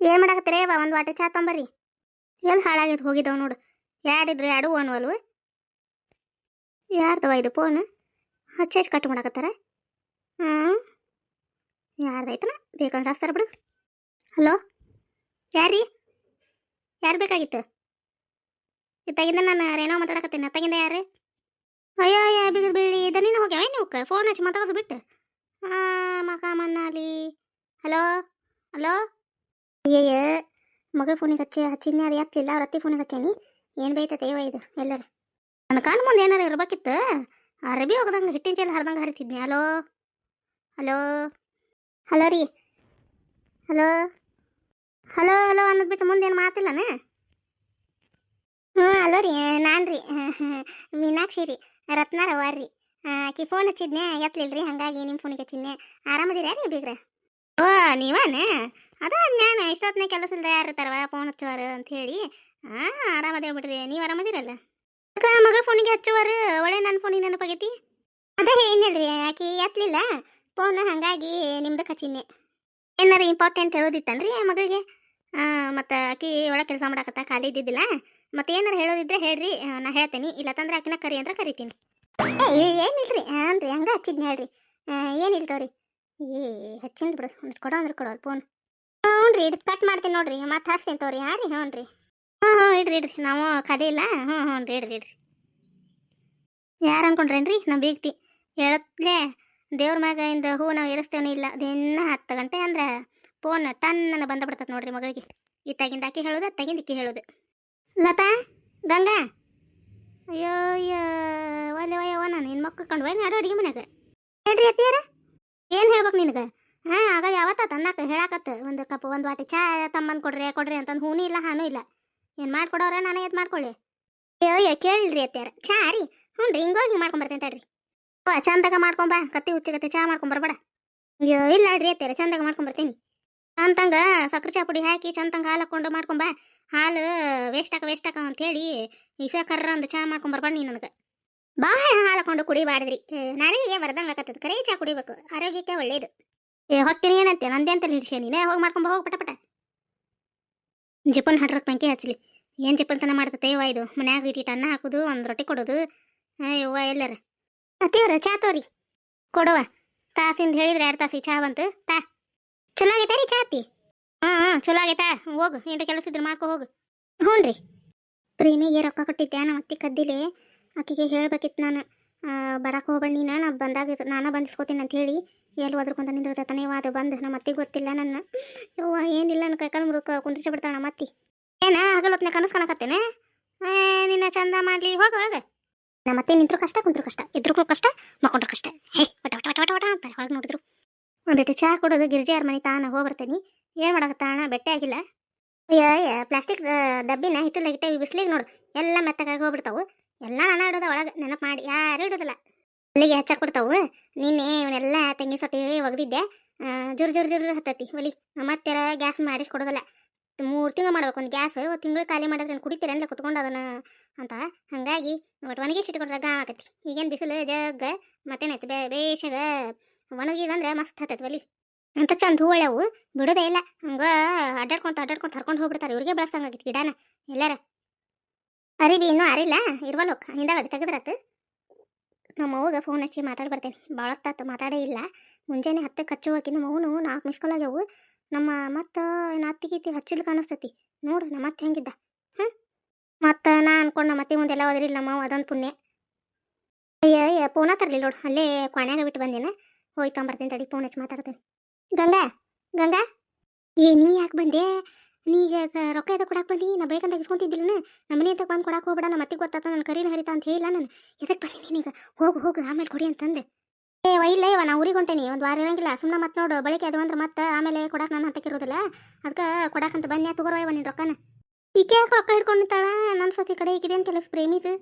ಏನು ಮಾಡಾಕತ್ತೀರೇ? ಬಾ, ಒಂದು ವಾಟೆ ಚಾ ತೊಂಬರ್ರಿ. ಏನು ಹಾಳಾಗಿದ್ದು ಹೋಗಿದ್ದಾವ ನೋಡು. ಯಾಡಿದ್ರು ಯಾಡು ಒಲ್ವ ಯಾರ್ದವ ಇದು ಫೋನ್ ಹಚ್ಚಿ ಕಟ್ ಮಾಡಾಕತ್ತಾರ? ಹ್ಞೂ ಯಾರ್ದೈತನ ಬೇಕಂದ್ರೆ ಹಚ್ತಾರ ಬಿಡು. ಹಲೋ? ಯಾರೀ ಯಾರು ಬೇಕಾಗಿತ್ತು? ಇತ್ತಾಗಿಂದ ನಾನು ರೇನೋ ಮಾತಾಡಕತ್ತೀನಿ. ಅತ್ತಾಗಿಂದ ಯಾರು ಅಯ್ಯೋ ಅಯ್ಯೋ, ಬಿಗಿದ್ ಬೀಳಿ ಇದನ್ನೇನು ಹೋಗ್ಯಾವ ನೀವು ಫೋನ್ ಹಚ್ಚಿ ಮಾತಾಡೋದು ಬಿಟ್ಟು. ಹಾಂ ಮಕ ಹಲೋ? ಹಲೋ? ಅಯ್ಯಯ್ಯ ಮಗ ಫೋನಿಗೆ ಹಚ್ಚಿ ಹಚ್ಚಿನಿ ಅದು ಯಾಕಿಲ್ಲ ಅವ್ರ ಅತ್ತಿ ಫೋನಿಗೆ ಹಚ್ಚೇನಿ ಏನು ಬೈತೈತೆ ಇವ ಇದು, ಎಲ್ಲರ? ನನ್ನ ಕಣ್ಣು ಮುಂದೆ ಏನಾರು ಇರ್ಬೇಕಿತ್ತು? ಅರಬಿ ಹೋಗದಂಗೆ ಹಿಟ್ಟಿನ ಚೀಲ ಹರಿದಂಗೆ ಹರಿತಿದ್ನಿ. ಹಲೋ? ಹಲೋ? ಹಲೋ ರೀ? ಹಲೋ? ಹಲೋ ಹಲೋ ಅನ್ನೋದು ಬಿಟ್ಟು ಮುಂದೇನು ಮಾತಿಲ್ಲನ? ಹ್ಞೂ ಹಲೋ ರೀ, ನಾನು ರೀ. ಮೀನಾಕ್ಷಿ ರೀ ರತ್ನಾರವ್ವ ರೀ. ಆಕಿ ಫೋನ್ ಹಚ್ಚಿದ್ನೆ ರೀ ಹಾಗಾಗಿ ನಿಮ್ಮ ಫೋನಿಗೆ ಹಚ್ಚಿದ್ನೆ. ಆರಾಮದಿರ ರೀ ಬೀಗ್ರ ಓ, ನೀವನೇ? ಅದ ನಾನು ಇಷ್ಟೊತ್ತನೇ ಕೆಲಸ ಇಲ್ಲದೆ ಯಾರು ಫೋನ್ ಹಚ್ಚುವಾರ ಅಂತ ಹೇಳಿ. ಹಾಂ ಆರಾಮದೇ ಬಿಡ್ರಿ ನೀವು ಆರಾಮದಿರಲ್ಲ? ಅಕ್ಕ, ಮಗಳ ಫೋನಿಗೆ ಹಚ್ಚುವಾರ ಒಳ್ಳೆ ನನ್ನ ಫೋನಿಗೆ ನೆನಪಾಗೈತಿ? ಅದೇ ಏನಿಲ್ರಿ ಆಕಿ ಎತ್ತಲಿಲ್ಲ ಫೋನ್ ಹಾಗಾಗಿ ನಿಮ್ದು ಹಚ್ಚಿದ್ನೆ ಏನಾರು ಇಂಪಾರ್ಟೆಂಟ್ ಹೇಳೋದಿತ್ತನ್ರಿ ಮಗಳಿಗೆ? ಮತ್ತು ಆಕಿ ಒಳಗೆ ಕೆಲಸ ಮಾಡಾಕತ್ತ, ಖಾಲಿ ಇದ್ದಿದ್ದಿಲ್ಲ? ಮತ್ತೆ ಏನಾರು ಹೇಳೋದಿದ್ರೆ ಹೇಳ್ರಿ ನಾ ಹೇಳ್ತೀನಿ. ಇಲ್ಲ ತಂದ್ರೆ ಆಕಿನ ಕರಿ ಅಂದ್ರೆ ಕರಿತೀನಿ. ಏನಿಲ್ರಿ ಹಾಂ ರೀ ಹಂಗೆ ಹಚ್ಚಿದ್ನಿ ಹೇಳ್ರಿ. ಏನಿಲ್ಲ ತಗೋರಿ ಏ, ಹಚ್ಚಿನ್ ಬಿಡು. ಒಂದು ಕೊಡೋ ಅಂದ್ರೆ ಕೊಡೋ ಫೋನ್. ಹ್ಞೂ ರೀ ಇದು ಕಟ್ ಮಾಡ್ತೀನಿ ನೋಡ್ರಿ. ಮತ್ತೆ ಹಚ್ತೀನಿ ತೋರಿ. ಹಾಂ ರೀ, ಹ್ಞೂ ರೀ. ಹ್ಞೂ ಹ್ಞೂ, ಇಡ್ರಿ ಇಡ್ರಿ. ನಾವು ಕದೆ ಇಲ್ಲ. ಹ್ಞೂ ಹ್ಞೂ ರೀ, ಇಡ್ರಿ ಇಡ್ರಿ. ಯಾರು ಅನ್ಕೊಂಡ್ರೇನ್ರಿ? ನಮ್ಮ ಬೀಗ್ತಿ. ಹೇಳತ್ಲೇ ದೇವ್ರ ಮ್ಯಾಗ ಇಂದ ಹೂ ನಾವು ಏರಿಸ್ತೇನೆ ಇಲ್ಲ. ದಿನ ಹತ್ತು ಗಂಟೆ ಅಂದ್ರೆ ಫೋನ್ ಟನ್ನ ಬಂದ ಬಿಡ್ತದೆ ನೋಡ್ರಿ ಮಗಳಿಗೆ. ಇತ್ತಾಗಿಂದ ಆಕೆ ಹೇಳೋದು, ಅತ್ತಾಗಿಂದ ಇಕ್ಕಿ ಹೇಳೋದು. ಲತಾ, ಗಂಗಾ. ಅಯ್ಯೋ ಅಯ್ಯೋ, ಒಲೆ ಒಯ್ಯವ ನಾನು. ನಿನ್ನ ಮಕ್ಕಳು ಕಂಡು ನಾಡು ಅಡಿಗೆ ಮನ್ಯಾಗ. ಹೇಳ್ರಿ ಅತ್ತಿಯಾರ ಏನು ಹೇಳ್ಬೇಕು ನಿನಗೆ? ಹಾಂ ಆಗ ಯಾವತ್ತ ತನ್ನಕ ಹೇಳಾಕತ್ತ. ಒಂದು ಕಪ್, ಒಂದು ವಾಟಿ ಚಾ ತಮ್ಮಂದು ಕೊಡ್ರಿ ಕೊಡ್ರಿ ಅಂತಂದು ಹೂನು ಇಲ್ಲ, ಹಾನು ಇಲ್ಲ. ಏನು ಮಾಡ್ಕೊಡೋರ? ನಾನು ಎದ್ದು ಮಾಡ್ಕೊಳ್ಳಿ. ಅಯ್ಯೋ ಕೇಳಿಲ್ರಿ ಅತ್ಯಾರ ಚಾ ರೀ. ಹ್ಞೂ ರೀ, ಹಿಂಗೋಗಿ ಮಾಡ್ಕೊಂಬರ್ತೇನೆ ತಡ್ರಿ. ಓ, ಚಂದಾಗ ಮಾಡ್ಕೊಂಬ ಕತ್ತಿ ಹುಚ್ಚಿಗತ್ತೆ ಚಾ ಮಾಡ್ಕೊಂಬರ್ಬೇಡ ಅಯ್ಯೋ ಇಲ್ಲ ರೀ ಅತ್ತಿಯಾರ, ಚಂದಾಗ ಮಾಡ್ಕೊಂಬರ್ತೀನಿ ಅಂತಂಗ ಸಕ್ಕರೆ ಚಾ ಪುಡಿ ಹಾಕಿ ಚಂದಂಗ ಹಾಲು ಹಾಕೊಂಡು ಮಾಡ್ಕೊಂಬ ಹಾಲು ವೇಸ್ಟ್ ಆಕ ವೇಸ್ಟ್ ಆಕ ಅಂತೇಳಿ ಇಸ ಕರ್ರ ಒಂದು ಚಾ ಮಾಡ್ಕೊಂಬರ್ಬೇಡ ನೀ ನನಗೆ. ಭಾಳ ಹಾಲು ಹಾಕೊಂಡು ಕುಡಿಬಾರ್ದ್ರಿ. ನನಗೆ ಬರ್ದಂಗೆ ಆಕತ್ತದ. ಕರೆ ಚಾ ಕುಡಿಬೇಕು. ಆರೋಗ್ಯಕ್ಕೆ ಒಳ್ಳೇದು. ಏ ಹೊತ್ತಿನ ಏನಂತೆ? ನಂದೇ ಅಂತ ಹಿಡಿಸಿ ನೀನೇ ಹೋಗಿ ಮಾಡ್ಕೊಂಬ, ಹೋಗಿ ಪಟಪಟ ಪಟ. ಜಿಪ್ಪನ್ ಹಡ್ರಕ್ಕೆ ಬೆಂಕಿ ಹಚ್ಚಲಿ ಏನು ತನ ಮಾಡ್ತತೆ? ಇದು? ಮನ್ಯಾಗ ಇಟ್ಟಿಟ್ಟು ಅನ್ನ ಹಾಕೋದು, ಒಂದು ರೊಟ್ಟಿ ಕೊಡೋದು. ಅಯ್ಯವ್ವ ಎಲ್ಲರ? ಅತ್ತಿಯವ್ರ ಚಾ ತೋರಿ. ಕೊಡುವ ತಾಸಿಂದ ಹೇಳಿದ್ರೆ ಎರಡು ತಾಸಿ ಚಾ ಬಂತು. ತಾ. ಚಲೋ ಆಗೈತೆ ರೀ ಚಾ ಅತ್ತಿ? ಹಾಂ ಹಾಂ ಚಲೋ ಆಗೈತಾ? ಹೋಗು, ಏನ್ರ ಕೆಲಸ ಇದ್ರೆ ಮಾಡ್ಕೊ ಹೋಗು. ಹ್ಞೂ ರೀ ಪ್ರೇಮಿಗೆ ರೊಕ್ಕ ಕೊಟ್ಟಿದ್ದೆ ನಮ್ಮ ಅತ್ತಿ ಕದ್ದಿಲೆ. ಆಕೆಗೆ ಹೇಳ್ಬೇಕಿತ್ತು ನಾನು. ಬರಕ್ಕೆ ಹೋಗ್ಬೇಡ ನೀನು, ನಾ ಬಂದಾಗ ನಾನು ಬಂದಿಸ್ಕೋತೀನಿ ಅಂತ ಹೇಳಿ ಎಲ್ಲಿ ಒದ್ರಕೊಂತ ತಾನೇ ಅದು ಬಂದು ನಮ್ಮ ಅತ್ತಿಗೆ ಗೊತ್ತಿಲ್ಲ ನನ್ನ. ಯವ್ವ, ಏನಿಲ್ಲ ನನ್ನ ಕೈಕಾಲು ಮುರುಕ ಕುಂದ್ರಿಸಿ ಬಿಡ್ತಾಳೆ ನಮ್ಮ ಅತ್ತಿ. ಏನ ಹಗಲೊತ್ನೆ ಕನಸು ನಿನ್ನ ಚಂದ ಮಾಡಲಿ, ಹೋಗ ಒಳಗೆ. ನಮ್ಮ ಅತ್ತೆ ನಿಂತರು ಕಷ್ಟ, ಕುಂತ್ರು ಕಷ್ಟ. ಇದ್ರಕ್ಕೂ ಕಷ್ಟ, ಮಕ್ಕೊಂಡ್ರು ಕಷ್ಟ. ಹೇ, ವಟ ವಟ ವಟ ವಟ ಹೊರಗೆ ನೋಡಿದ್ರು. ಒಂದಿಟ್ಟು ಚಹಾ ಕೊಡೋದು ಗಿರಿಜಾರ ಮನೆ ತಾನ ಹೋಗಿ ಬರ್ತೇನೆ. ಏನು ಮಾಡಕತ್ತಾಣ ಬೆಟ್ಟೆ ಆಗಿಲ್ಲ. ಅಯ್ಯ ಪ್ಲಾಸ್ಟಿಕ್ ಡಬ್ಬಿನ ಹಿತ್ತಲಾಗಿಟ್ಟೆ ಬಿಸ್ಲಿಗೆ ನೋಡು. ಎಲ್ಲ ಮೆತ್ತಗಾಗಿ ಹೋಗ್ಬಿಡ್ತಾವು. ಎಲ್ಲ ನಾನು ಇಡೋದ ಒಳಗೆ ನೆನಪು ಮಾಡಿ, ಯಾರು ಇಡೋದಿಲ್ಲ. ಅಲ್ಲಿಗೆ ಹಚ್ಚಾಕ್ ಬಿಡ್ತಾವು ನಿನ್ನೆ ಇವನ್ನೆಲ್ಲ ತೆಂಗಿ ಸೊಟ್ಟಿ ಒಗ್ದಿದ್ದೆ. ಜುರು ಜುರ್ ಜುರ್ ಹತ್ತತಿ ಒಲಿ ಮತ್ತೆ ಗ್ಯಾಸ್ ಮಾಡಿಸಿ ಕೊಡೋದಿಲ್ಲ. ಮೂರು ತಿಂಗಳು ಮಾಡ್ಬೇಕು, ಒಂದು ಗ್ಯಾಸ್ ತಿಂಗಳು ಖಾಲಿ ಮಾಡಿದ್ರೆ ಕುಡಿತೀರ ಅಂದ್ರೆ ಕುತ್ಕೊಂಡು ಅದನ್ನು ಅಂತ. ಹಾಗಾಗಿ ಒಣಗಿ ಸಿಟ್ಕೊಂಡ್ರೆ ಗಾ ಆಕತಿ. ಈಗೇನು ಬಿಸಿಲು, ಜಗ್ಗ, ಮತ್ತೇನೈತಿ? ಬೇ ಬೇಷಗ ಒಣಗಿದಂದ್ರೆ ಮಸ್ತ್ ಹತ್ತೈತಿ ಒಲಿ ಅಂತ ಚಂದ ಹೂಳ್ಯಾವು ಬಿಡೋದೇ ಇಲ್ಲ. ಹಂಗೆ ಅಡ್ಡಾಡ್ಕೊಂತ ಅಡ್ಡಾಡ್ಕೊಂತ ಹರ್ಕೊಂಡು ಹೋಗ್ಬಿಡ್ತಾರೆ. ಇವ್ರಿಗೆ ಬೆಳೆಸಂಗಾಗಿತ್ತು ಗಿಡನ. ಎಲ್ಲಾರ ಅರಿಬಿ ಇನ್ನೂ ಅರಿಲ್ಲ ಇರ್ವಲ್ ಹೋಗ ಹಿಂದಾಗಡೆ ತೆಗೆದ್ರಾತು. ನಮ್ಮ ಅವ್ವಗೆ ಫೋನ್ ಹಚ್ಚಿ ಮಾತಾಡಿ ಬರ್ತೇನೆ ಭಾಳ ತಾತು ಮಾತಾಡೇ ಇಲ್ಲ. ಮುಂಜಾನೆ ಹತ್ತಕ್ಕೆ ಹಾಕಿ ನಮ್ಮ ಅವನು ನಾಲ್ಕು ಮಿಸ್ಕಾಲ್ ಆಗ್ಯಾವು. ನಮ್ಮ ಮತ್ತು ಗೀತಿ ಹಚ್ಚಿಲ್ ಕಾಣಿಸ್ತತಿ. ನೋಡು, ನಮ್ಮ ಮತ್ತೆ ಹೆಂಗಿದ್ದ? ಹ್ಞೂ ಮತ್ತು ನಾ ಅನ್ಕೊಂಡು ನಮ್ಮ ಅತ್ತೆ ಮುಂದೆಲ್ಲ ಹೋದ್ರಿಲ್ಲ ನಮ್ಮ ಅವ್ವ ಅದೊಂದು ಪುಣ್ಯ. ಅಯ್ಯ ಫೋನ ತರಲಿಲ್ಲ ನೋಡು. ಅಲ್ಲೇ ಕ್ವಾಣ್ಯಾಗ ಬಿಟ್ಟು ಬಂದೇನ. ಹೋಗಿ ತೊಗೊಂಬರ್ತೀನಿ ತಡಿ ಫೋನ್ ಹಚ್ಚಿ ಮಾತಾಡ್ತೇನೆ. ಗಂಗಾ ಗಂಗಾ. ಏ, ನೀ ಯಾಕೆ ಬಂದೆ? ನೀಗ ರೊಕ್ಕ ಎದ ಕೊಡಕ್ಕೆ ಬಂದಿ? ನಾ ಬೇಕಂತ ಇಸ್ಕೊಂತಿದ್ದಿಲ್ಲ ನಮ್ಮ ಮನೆ ಅಂತ ಬಂದು ಕೊಡಕ್ಕೆ ಹೋಗ್ಬೇಡ ನಮ್ಮ ಮತ್ತಿಗೆ ಗೊತ್ತಾತ ನನ್ನ ಕರೀನ ಹರಿತಾ ಅಂತ ಹೇಳಿಲ್ಲ ನಾನು. ಎದಕ್ಕೆ ಬಂದಿ ಈಗ? ಹೋಗು ಹೋಗು, ಆಮೇಲೆ ಕೊಡಿ ಅಂತಂದೆ. ಏ ಇಲ್ಲ, ಇವ, ನಾ ಊರಿಗೆ ಹೊಂಟೇನಿ. ಒಂದು ವಾರ ಇರಂಗಿಲ್ಲ. ಸುಮ್ಮನೆ ಮತ್ತೆ ನೋಡು ಬಳಿಕೆ ಅದು ಅಂದ್ರೆ ಮತ್ತೆ ಆಮೇಲೆ ಕೊಡಕ್ಕೆ ನಾನು ಹತ್ತಕ್ಕಿರೋದಿಲ್ಲ ಅದಕ್ಕೆ ಅಂತ ಬನ್ನಿ ತಗೋರೋ ಇವ ನಿನ್ನ ರೊಕ್ಕನ. ಈಕೆ ಯಾಕೆ ರೊಕ್ಕ ಹಿಡ್ಕೊಂಡು ನಿಂತಾಳ? ನನ್ನ ಸತಿ ಕಡೆ ಈಗಿದೆ ಅಂತ ಕೆಲಸ ಪ್ರೇಮಿದು?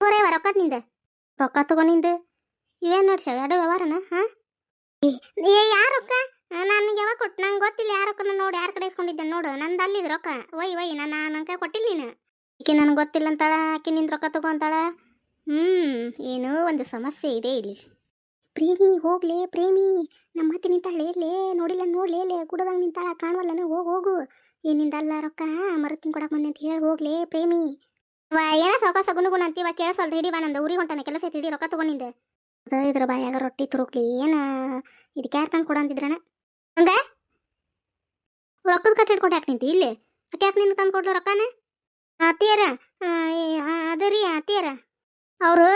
ತಗೋರೇವ ರೊಕ್ಕ ನಿಂದ. ರೊಕ್ಕ ತಗೊಂಡಿಂದು ಇವೇನು ನೋಡ್ಸವ ಎರಡು ವ್ಯವಹಾರನ, ಹಾಂ? ಏ ಯಾರ ರೊಕ್ಕ? ಯಾವಾಗ ಕೊಟ್ಟು ನಂಗೆ ಗೊತ್ತಿಲ್ಲ, ಯಾರ ರೊಕ್ಕನ ನೋಡಿ ಯಾರ ಕಡೆ ಇಸ್ಕೊಂಡಿದ್ದೆ ನೋಡು. ನಂದು ಅಲ್ಲಿದ್ ರೊಕ್ಕ. ಒಯ್ ಒಯ್ ನಾನು ನಂಗೆ ಕೊಟ್ಟಿಲ್ಲ ನೀನು. ಈಕೆ ನನಗೆ ಗೊತ್ತಿಲ್ಲ ಅಂತಾಳ, ಆಕೆ ನಿಂದು ರೊಕ್ಕ ತಗೊಂತಾಳ ಹ್ಞೂ ಏನೋ ಒಂದು ಸಮಸ್ಯೆ ಇದೆ ಇಲ್ಲಿ. ಪ್ರೇಮಿ, ಹೋಗ್ಲೇ, ಪ್ರೇಮಿ. ನಮ್ಮ ಮತ್ತೆ ನಿಂತಾಳೆ, ಲೇ, ನೋಡಿಲ್ಲ, ನೋಡ್ಲೇ, ಲೇ ಗುಡದಾಗ ನಿಂತಾಳ, ಕಾಣುವಲ್ಲನು, ಹೋಗಿ, ಹೋಗು. ಏನಿಂದ ಅಲ್ಲ ರೊಕ್ಕ ಮರತ್ತಿನ ಕೊಡಕ್ ಬಂದೆ ಅಂತ ಹೇಳಿ, ಹೋಗ್ಲೇ, ಪ್ರೇಮಿ. ಏನ ಸೌಕಾಸ ಗುಣಗುಣ ಅಂತೀವ ಕೇಳಿಸಲ್ದು ಹಿಡಿ ಬಾ ನಂದು. ಊರಿಗೆ ಹೊಂಟಾನೆ, ಕೆಲಸ ಐತಿ ಹಿಡಿ ರೊಕ್ಕ ತಗೊಂಡಿದ್ದೆ ಅದ ಇದ್ರ ಬಾಯಾಗ ರೊಟ್ಟಿ ತುರುಕ್ಲಿ, ಏನ? ಇದಕ್ಕೆ ಯಾರು ತಂದು ಕೊಡ ಅಂತಿದ್ರಣ? ಹಂಗ? ರೊಕ್ಕದ ಕಟ್ಟ ಹಿಡ್ಕೊಂಡು ಯಾಕೆ ನಿಂತಿ? ಇಲ್ಲಿ. ಅಕ್ಕ ಯಾಕೆ ನಿನ್ನ ತಂದು ಕೊಡ್ಲು ರೊಕ್ಕನ? ಅತ್ತಿಯರ ಅದ ರೀ ಅತ್ತಿಯರ. ಅವರು,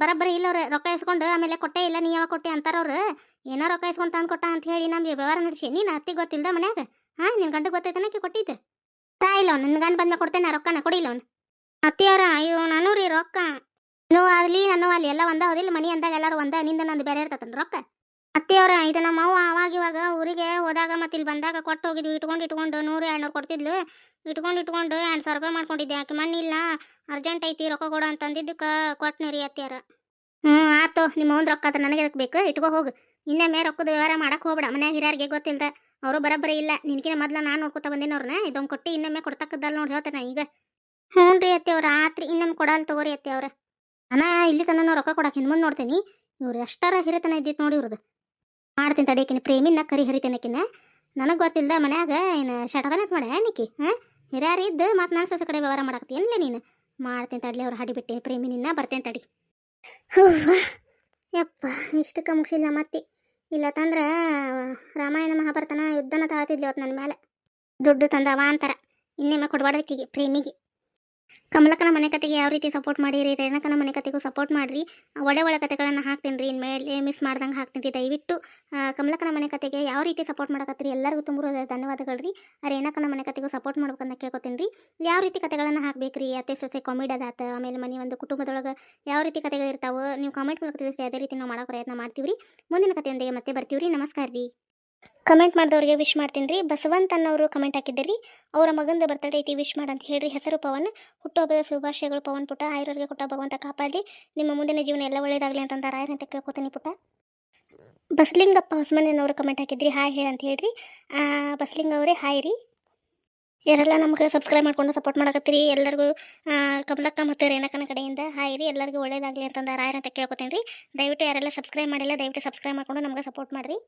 ಬರಬ್ಬರಿ ಇಲ್ಲವ್ರೆ ರೊಕ್ಕ ಇಸ್ಕೊಂಡು ಆಮೇಲೆ ಕೊಟ್ಟೆ ಇಲ್ಲ, ನೀ ಯಾವಾಗ ಕೊಟ್ಟೆ ಅಂತಾರವ್ರು ಏನೋ ರೊಕ್ಕ ಇಸ್ಕೊಂಡು ತಂದು ಕೊಟ್ಟ ಅಂತ ಹೇಳಿ ನಮ್ಗೆ ವ್ಯವಹಾರ ನಡೆಸಿ. ನೀನು ಅತ್ತಿ ಗೊತ್ತಿಲ್ದ ಮನ್ಯಾಗ? ಹಾ ನಿನ್ನ ಗಂಡ ಗೊತ್ತೈತನಕ್ಕೆ ಕೊಟ್ಟಿದ್ದೆ. ತಾ, ಇಲ್ಲ ನಿನ್ನ ಗಂಡ ಬಂದ ಕೊಡ್ತೇನೆ ರೊಕ್ಕನ ಕೊಡಿಲ್ಲ ಅವ್ನು. ಅತ್ತಿಯರ ಅಯ್ಯೋ, ನಾನು ರೀ ರೊಕ್ಕ. ನೋ ಅಲ್ಲಿ ನಾನು ಅಲ್ಲಿ ಎಲ್ಲ ಒಂದ ಹೋದಿಲ್ಲ, ಮನಿ ಅಂದಾಗ ಎಲ್ಲರೂ ಒಂದ, ನಿಂದ ನಂದು ಬೇರೆ ಇರ್ತತನ ರೊಕ್ಕ. ಅತ್ತೆಯವ್ರ, ಇದು ನಮ್ಮ ಅವ್ವ ಅವಾಗ ಇವಾಗ ಊರಿಗೆ ಹೋದಾಗ ಮತ್ತೆ ಇಲ್ಲಿ ಬಂದಾಗ ಕೊಟ್ಟು ಹೋಗಿದ್ವಿ. ಇಟ್ಕೊಂಡು ಇಟ್ಕೊಂಡು ನೂರು ಎರಡ್ನೂರು ಕೊಡ್ತಿದ್ಲು. ಇಟ್ಕೊಂಡು ಇಟ್ಕೊಂಡು ಎರಡು ಸಾವಿರ ರೂಪಾಯಿ ಮಾಡ್ಕೊಂಡಿದ್ದೆ. ಆಕೆ ಮಣ್ಣಿಲ್ಲ ಅರ್ಜೆಂಟ್ ಐತಿ, ರೊಕ್ಕ ಕೊಡು ಅಂತ ಅಂದಿದ್ದಕ್ಕೆ ಕೊಟ್ನಿ ರೀ ಅತ್ತೆಯರ ಹ್ಞೂ ಆತು, ನಿಮ್ಮ ಒಂದು ರೊಕ್ಕ ಅದು ನನಗೆ ಅದಕ್ಕೆ ಬೇಕು? ಇಟ್ಕೊ ಹೋಗು. ಇನ್ನೊಮ್ಮೆ ರೊಕ್ಕದ ವ್ಯವಹಾರ ಮಾಡಕ್ಕೆ ಹೋಗ್ಬೇಡ. ಮನ್ಯಾಗ ಹಿರಿಯರಿಗೆ ಗೊತ್ತಿಲ್ದ, ಅವರು ಬರಬ್ಬರಿ ಇಲ್ಲ. ನಿನ್ಕಿನ ಮೊದ್ಲ ನಾನು ನೋಡ್ಕೊತ ಬಂದಿನವ್ರನ್ನ ಇದೊಂದು ಕೊಟ್ಟು ಇನ್ನೊಮ್ಮೆ ಕೊಡ್ತಕ್ಕದ್ದಲ್ಲ ನೋಡಿ ಹೇಳ್ತೇನೆ ಈಗ. ಹ್ಞೂ ರೀ ಅತ್ತೆಯವ್ರ, ಆತ್ರಿ, ಇನ್ನೊಮ್ಮೆ ಕೊಡಲ್ಲ ತಗೋರಿ ಅತ್ತೆಯವ್ರ. ನಾನು ಇಲ್ಲಿ ತನಕ ರೊಕ್ಕ ಕೊಡಕ್ಕೆ ಹಿಂದೆ ಮುಂದೆ ನೋಡ್ತೀನಿ. ಇವ್ರು ಎಷ್ಟಾರ ಹಿರಿತನ ಇದ್ದಿತ್ತು ನೋಡಿ ಇವ್ರದ್ದು ಮಾಡ್ತೀನಿ ತಡಿಯಕಿನ ಪ್ರೇಮಿನ ಕರಿ ಹರಿತೇನಕಿನ ನನಗೆ ಗೊತ್ತಿಲ್ಲದ ಮನ್ಯಾಗ ಏನು ಶಟದನತ್ ಮಾಡ ನಿಕ್ಕಿ ಹಾಂ? ಹಿರಿಯರು ಇದ್ದು ಮತ್ತು ನಾನು ಸಸ ಕಡೆ ವ್ಯವಹಾರ ಮಾಡಾಕತ್ತೀನಿಲ್ಲ ನೀನು? ಮಾಡ್ತೀನಿ ತಡಲಿ ಅವ್ರು ಹಾಡಿಬಿಟ್ಟೆ ಪ್ರೇಮಿ ನಿನ್ನ ಬರ್ತೇನೆ ತಡಿ. ಯಪ್ಪ ಇಷ್ಟಕ್ಕೆ ಮುಗಿಸಿಲ್ಲ ಮತ್ತೆ. ಇಲ್ಲ ತಂದ್ರೆ ರಾಮಾಯಣ ಮಹಾಭಾರತನ ಯುದ್ಧನ ತಾಳ್ತಿದ್ಲಿ ಅವತ್ತು ನನ್ನ ಮೇಲೆ ದುಡ್ಡು ತಂದವ ಅಂತಾರ. ಇನ್ನೊಮ್ಮೆ ಕೊಡಬಾರ್ದಕ್ಕಿಗೆ ಪ್ರೇಮಿಗೆ. ಕಮಲಕ್ಕನ ಮನೆ ಕತೆಗೆ ಯಾವ ರೀತಿ ಸಪೋರ್ಟ್ ಮಾಡಿರಿ? ರೇಣಕನ ಮನೆ ಕತೆಗೂ ಸಪೋರ್ಟ್ ಮಾಡಿರಿ. ಒಡೆ ಒಳ ಕತೆಗಳನ್ನು ಹಾಕ್ತೀನಿ ರೀ ಇನ್ಮೇಲೆ ಮಿಸ್ ಮಾಡ್ದಂಗೆ ಹಾಕ್ತೀನಿ ರೀ ದಯವಿಟ್ಟು ಕಮಲಕ್ಕನ ಮನೆ ಕತೆಗೆ ಯಾವ ರೀತಿ ಸಪೋರ್ಟ್ ಮಾಡಕತ್ತೀರಿ? ಎಲ್ಲರಿಗೂ ತುಂಬ ಧನ್ಯವಾದಗಳು ರೀ ರೇಣಕನ ಮನೆ ಕತೆಗೂ ಸಪೋರ್ಟ್ ಮಾಡ್ಬೇಕಂತ ಕೇಳ್ಕೊತೀನಿ ರೀ ಯಾವ ರೀತಿ ಕತೆಗಳನ್ನು ಹಾಕ್ಬೇಕು ರೀ ಅತ್ತೆ, ಸೊಸೆ ಕಾಮಿಡಿ ಅದಾತ ಆಮೇಲೆ ಮನೆ ಒಂದು ಕುಟುಂಬದೊಳಗೆ ಯಾವ ರೀತಿ ಕತೆಗಳು ಇರ್ತಾವೆ, ನೀವು ಕಾಮೆಂಟ್ ಮೂಲಕ ತಿಳಿಸಿ ಅದೇ ರೀತಿ ನಾವು ಮಾಡೋ ಪ್ರಯತ್ನ ಮಾಡ್ತೀವಿ ರೀ ಮುಂದಿನ ಕಥೆಯೊಂದಿಗೆ ಮತ್ತೆ ಬರ್ತೀವಿ ರೀ ನಮಸ್ಕಾರ ರೀ ಕಮೆಂಟ್ ಮಾಡಿದವ್ರಿಗೆ ವಿಶ್ ಮಾಡ್ತೀನಿ ರೀ ಬಸವಂತ್ ಅನ್ನೋರು ಕಮೆಂಟ್ ಹಾಕಿದ್ದೀರಿ. ಅವರ ಮಗನ ಬರ್ತಡೇ ಐತಿ ವಿಶ್ ಮಾಡಂತ ಹೇಳಿರಿ. ಹೆಸರು ಪವನ್. ಹುಟ್ಟುಹಬ್ಬದ ಶುಭಾಶಯಗಳು ಪವನ್ ಪುಟ್ಟ. ಆಯುರ್ವೇದಿಗೆ ಕೊಟ್ಟ ಭಗವಂತ ಕಾಪಾಡಿ ನಿಮ್ಮ ಮುಂದಿನ ಜೀವನ ಎಲ್ಲ ಒಳ್ಳೇದಾಗಲಿ ಅಂತಂದ ರಾಯರ್ ಅಂತ ಕೇಳ್ಕೊತೀನಿ ಪುಟ ಬಸ್ಲಿಂಗಪ್ಪ ಹೊಸಮನೆಯವರು ಕಮೆಂಟ್ ಹಾಕಿದ್ರಿ. ಹಾಯ್ ಹೇಳಿ ಅಂತ ಹೇಳಿರಿ. ಬಸ್ಲಿಂಗ ಅವರೇ ಹಾಯ್ ರೀ. ಯಾರೆಲ್ಲ ನಮ್ಗೆ ಸಬ್ಸ್ಕ್ರೈಬ್ ಮಾಡ್ಕೊಂಡು ಸಪೋರ್ಟ್ ಮಾಡಕತ್ತೀರಿ, ಎಲ್ಲರಿಗೂ ಕಮಲಕ್ಕ ಮತ್ತು ರೇಣಕನ ಕಡೆಯಿಂದ ಹಾಯ್ ರೀ. ಎಲ್ಲರಿಗೂ ಒಳ್ಳೇದಾಗಲಿ ಅಂತಂದ ರಾಯರ್ ಅಂತ ಕೇಳ್ಕೊತೀನಿ ರೀ. ದಯವಿಟ್ಟು ಯಾರೆಲ್ಲ ಸಬ್ಸ್ಕ್ರೈಬ್ ಮಾಡಿಲ್ಲ, ದಯವಿಟ್ಟು ಸಬ್ಸ್ಕ್ರೈಬ್ ಮಾಡ್ಕೊಂಡು ನಮ್ಗೆ ಸಪೋರ್ಟ್ ಮಾಡಿರಿ.